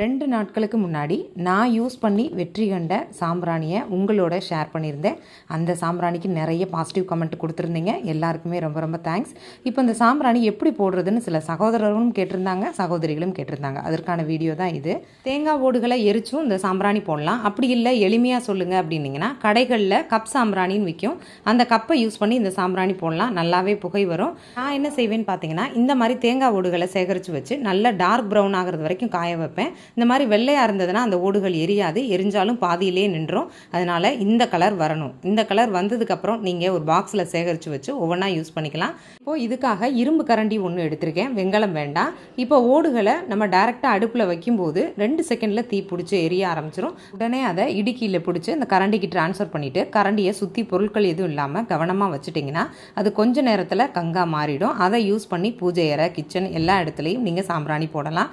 ரெண்டு நாட்களுக்கு முன்னாடி நான் யூஸ் பண்ணி வெற்றி கண்ட சாம்பிராணியை உங்களோட ஷேர் பண்ணியிருந்தேன். அந்த சாம்பிராணிக்கு நிறைய பாசிட்டிவ் கமெண்ட் கொடுத்துருந்தீங்க. எல்லாருக்குமே ரொம்ப ரொம்ப தேங்க்ஸ் இப்போ இந்த சாம்பிராணி எப்படி போடுறதுன்னு சில சகோதரர்களும் கேட்டிருந்தாங்க சகோதரிகளும் கேட்டிருந்தாங்க. அதற்கான வீடியோ தான் இது. தேங்காய் ஓடுகளை எரிச்சும் இந்த சாம்பிராணி போடலாம். அப்படி இல்லை எளிமையாக சொல்லுங்கள் அப்படின்னீங்கன்னா கடைகளில் கப் சாம்பிராணின்னு விற்கும் அந்த கப்பை யூஸ் பண்ணி இந்த சாம்பிராணி போடலாம். நல்லாவே புகை வரும். நான் என்ன செய்வேன்னு பார்த்தீங்கன்னா இந்த மாதிரி தேங்காய் ஓடுகளை சேகரித்து வச்சு நல்லா டார்க் ப்ரௌன் ஆகிறது வரைக்கும் காய வைப்பேன். இந்த மாதிரி வெள்ளையாக இருந்ததுன்னா அந்த ஓடுகள் எரியாது. எரிஞ்சாலும் பாதியிலே நின்றோம். அதனால் இந்த கலர் வரணும். இந்த கலர் வந்ததுக்கப்புறம் நீங்கள் ஒரு பாக்ஸில் சேகரித்து வச்சு ஒவ்வொன்றா யூஸ் பண்ணிக்கலாம். இப்போது இதுக்காக இரும்பு கரண்டி ஒன்று எடுத்திருக்கேன். வெங்கலம் வேண்டாம். இப்போ ஓடுகளை நம்ம டைரெக்டாக அடுப்பில் வைக்கும்போது ரெண்டு செகண்டில் தீ பிடிச்சி எரிய ஆரம்பிச்சிடும் உடனே அதை இடுக்கியில் பிடிச்சி அந்த கரண்டிக்கு ட்ரான்ஸ்ஃபர் பண்ணிவிட்டு கரண்டியை சுற்றி பொருட்கள் எதுவும் இல்லாமல் கவனமாக வச்சுட்டிங்கன்னா அது கொஞ்ச நேரத்தில் கங்கா மாறிடும். அதை யூஸ் பண்ணி பூஜை அறை கிச்சன் எல்லா இடத்துலையும் நீங்கள் சாம்பிராணி போடலாம்.